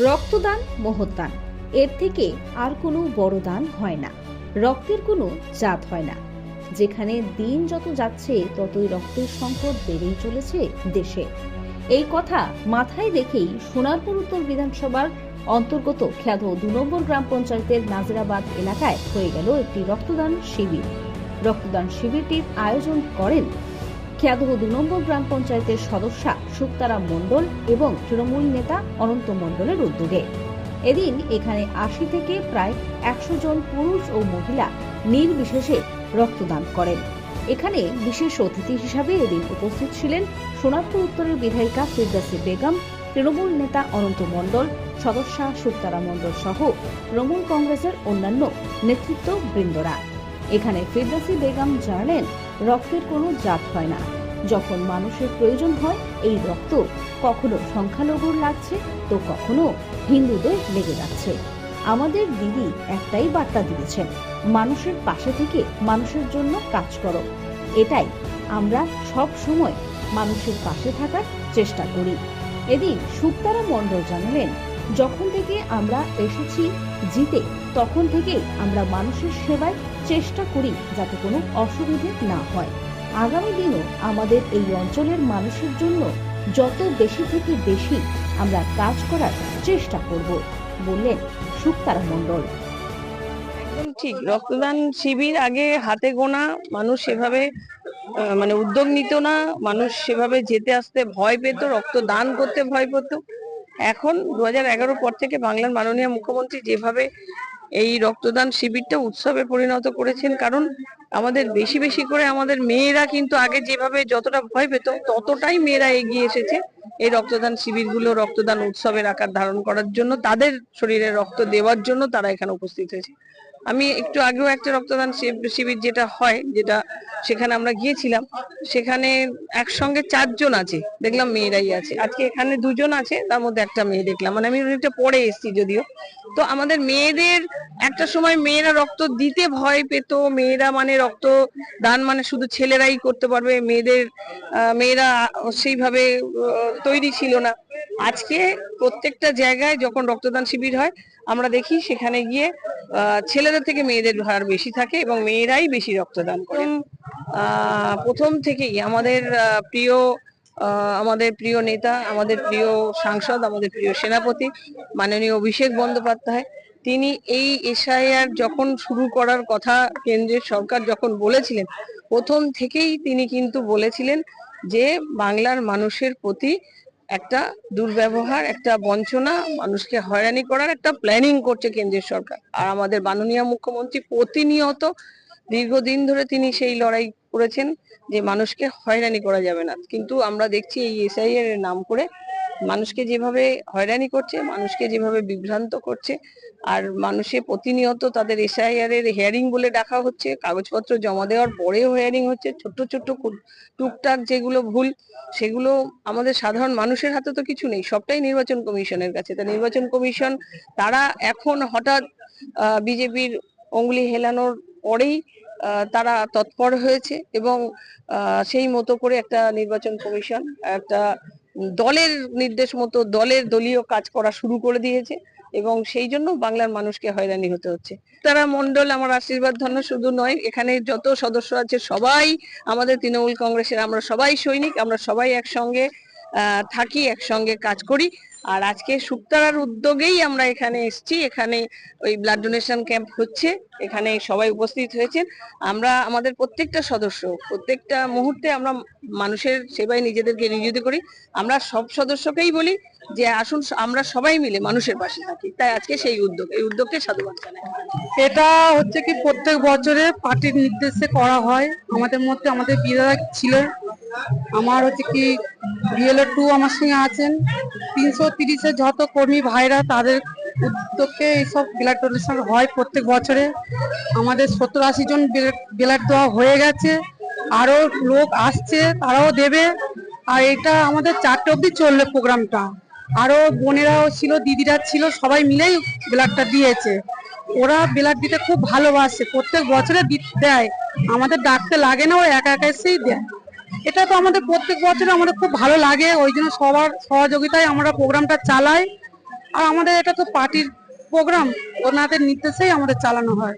রক্তদান মহৎদান এর থেকে আর কোনো বড় দান হয় না। রক্তের কোনো জাত হয় না। যেখানে দিন যত যাচ্ছে, ততই রক্তের সংকট বেড়েই চলেছে দেশে। এই কথা মাথায় রেখেই সোনারপুর উত্তর বিধানসভার অন্তর্গত খ্যাত দু নম্বর গ্রাম পঞ্চায়েতের নাজিরাবাদ এলাকায় হয়ে গেল একটি রক্তদান শিবির। রক্তদান শিবিরটির আয়োজন করেন খ্যাদহ দু নম্বর গ্রাম পঞ্চায়েতের সদস্যা শুক্তারা মণ্ডল এবং তৃণমূল নেতা অনন্ত মণ্ডলের উদ্যোগে। এদিন এখানে আশি থেকে প্রায় একশো জন পুরুষ ও মহিলা নির্বিশেষে রক্তদান করেন। এখানে বিশেষ অতিথি হিসাবে এদিন উপস্থিত ছিলেন সোনারপুর উত্তরের বিধায়িকা ফিরদাসি বেগম, তৃণমূল নেতা অনন্ত মণ্ডল, সদস্যা শুক্তারা মণ্ডল সহ তৃণমূল কংগ্রেসের অন্যান্য নেতৃত্ব বৃন্দরা এখানে ফিরদাসি বেগম জানালেন রক্তের কোনো জাত হয় না। যখন মানুষের প্রয়োজন হয়, এই রক্ত কখনো সংখ্যালঘুর লাগছে তো কখনো হিন্দুদের লেগে যাচ্ছে। আমাদের দিদি একটাই বার্তা দিয়েছেন, মানুষের পাশে থেকে মানুষের জন্য কাজ করো। এটাই আমরা সব সময় মানুষের পাশে থাকার চেষ্টা করি। এদিন সুক্তারা মণ্ডল জানালেন, যখন থেকে আমরা এসেছি জিতে, তখন থেকে আমরা মানুষের সেবায় চেষ্টা করি যাতে কোনো অসুবিধে না হয়। আগামী দিনও আমাদের এই অঞ্চলের মানুষের জন্য যত বেশি থেকে বেশি আমরা কাজ করার চেষ্টা করব, বললেন সুক্তারা মণ্ডল। ঠিক। রক্তদান শিবির আগে হাতে গোনা, মানুষ সেভাবে মানে উদ্যোগ নিত না, মানুষ সেভাবে যেতে আসতে ভয় পেত, রক্তদান করতে ভয় পেত। এখন দু হাজার এগারো পর থেকে বাংলার মাননীয় মুখ্যমন্ত্রী যেভাবে এই রক্তদান শিবিরটা উৎসবে পরিণত করেছেন, কারণ আমাদের বেশি বেশি করে আমাদের মেয়েরা কিন্তু আগে যেভাবে যতটা ভয় পেত, ততটাই মেয়েরা এগিয়ে এসেছে এই রক্তদান শিবিরগুলো রক্তদান উৎসবের আকার ধারণ করার জন্য, তাদের শরীরে রক্ত দেওয়ার জন্য তারা এখানে উপস্থিত হয়েছে। আমি একটু আগেও একটা রক্তদান শিব- শিবির যেটা হয়, যেটা সেখানে আমরা গিয়েছিলাম, সেখানে একসঙ্গে চারজন আছে, দেখলাম মেয়েরাই আছে। আজকে এখানে দুজন আছে, তার মধ্যে একটা মেয়ে দেখলাম। মানে আমি অনেকটা পরে এসেছি যদিও। তো আমাদের মেয়েদের, একটা সময় মেয়েরা রক্ত দিতে ভয় পেত, মেয়েরা মানে রক্ত দান মানে শুধু ছেলেরাই করতে পারবে, মেয়েদের মেয়েরা সেইভাবে তৈরি ছিল না। আজকে প্রত্যেকটা জায়গায় যখন রক্তদান শিবির হয় আমরা দেখি সেখানে গিয়ে ছেলেদের থেকে মেয়েদের হার বেশি থাকে এবং মেয়েরাই বেশি রক্তদান করে। প্রথম থেকেই আমাদের প্রিয় আমাদের প্রিয় নেতা আমাদের প্রিয় সাংসদ আমাদের প্রিয় সেনাপতি মাননীয় অভিষেক বন্দ্যোপাধ্যায় তিনি এই এসআইআর যখন শুরু করার কথা কেন্দ্রের সরকার যখন বলেছিলেন প্রথম থেকেই তিনি কিন্তু বলেছিলেন যে বাংলার মানুষের প্রতি একটা দুর্ব্যবহার, একটা বঞ্চনা মানুষকে হয়রানি করার একটা প্ল্যানিং করছে কেন্দ্রীয় সরকার। আর আমাদের মাননীয় মুখ্যমন্ত্রী প্রতিনিয়ত দীর্ঘদিন ধরে তিনি সেই লড়াই করেছেন যে মানুষকে হয়রানি করা যাবে না। কিন্তু আমরা দেখছি এই এস আই এর নাম করে মানুষকে যেভাবে হয়রানি করছে, মানুষকে যেভাবে বিভ্রান্ত করছে, আর মানুষে প্রতিনিয়ত তাদের এসআইআর এর হেয়ারিং বলে ডাকা হচ্ছে, কাগজপত্র জমা দেওয়ার পরেও হেয়ারিং হচ্ছে, ছোট্ট ছোট্ট টুকটাক যেগুলো ভুল, সেগুলো আমাদের সাধারণ মানুষের হাতে তো কিছু নেই, সবটাই নির্বাচন কমিশনের কাছে। তা নির্বাচন কমিশন, তারা এখন হঠাৎ বিজেপির অঙ্গুলি হেলানোর পরেই তারা তৎপর হয়েছে এবং সেই মতো করে একটা নির্বাচন কমিশন, একটা দলের নির্দেশ মতো দলের দলীয় কাজ করা শুরু করে দিয়েছে এবং সেই জন্য বাংলার মানুষকে হয়রানি হতে হচ্ছে। তারা মন্ডল আমার আশীর্বাদ, ধন্য শুধু নয়, এখানে যত সদস্য আছে সবাই আমাদের তৃণমূল কংগ্রেসের, আমরা সবাই সৈনিক, আমরা সবাই একসঙ্গে থাকি, একসঙ্গে কাজ করি। আর আজকে সুক্তারার উদ্যোগেই আমরা এখানে এসছি। এখানে ওই ব্লাড ডোনেশন ক্যাম্প হচ্ছে। এখানে সবাই উপস্থিত হয়েছেন। আমরা আমাদের প্রত্যেকটা সদস্য, প্রত্যেকটা মুহূর্তে আমরা মানুষের সেবায় নিজেদেরকে নিয়োজিত করি। আমরা সব সদস্যকেই বলি যে আসুন আমরা সবাই মিলে মানুষের পাশে থাকি। তাই আজকে সেই উদ্যোগ এই উদ্যোগকে সাধুবাদ জানাই। এটা হচ্ছে কি প্রত্যেক বছরে পার্টির নির্দেশে করা হয়। আমাদের মধ্যে আমাদের বিধায়ক ছিলেন। আমার হচ্ছে কি বিএলএ টু আমার সঙ্গে আছেন। তিনশো তিরিশের যত কর্মী ভাইরা তাদের উদ্যোগে এইসব ব্লাড ডোনেশন হয় প্রত্যেক বছরে। আমাদের সত্তর আশি জন ব্লাড দেওয়া হয়ে গেছে। আরও লোক আসছে, তারাও দেবে। আর এটা আমাদের চারটে অবধি চলবে প্রোগ্রামটা। আরও বোনেরাও ছিল, দিদিরা ছিল, সবাই মিলেই ব্লাডটা দিয়েছে। ওরা ব্লাড দিতে খুব ভালোবাসে, প্রত্যেক বছরে দেয়। আমাদের ডাকতে লাগে না, ও একা একা এসেই দেয়। এটা তো আমাদের প্রত্যেক বছরে আমাদের খুব ভালো লাগে, ওই জন্য সবার সহযোগিতায় আমরা প্রোগ্রামটা চালাই। আর আমাদের এটা তো পার্টির প্রোগ্রাম, ওনাদের নির্দেশেই আমাদের চালানো হয়।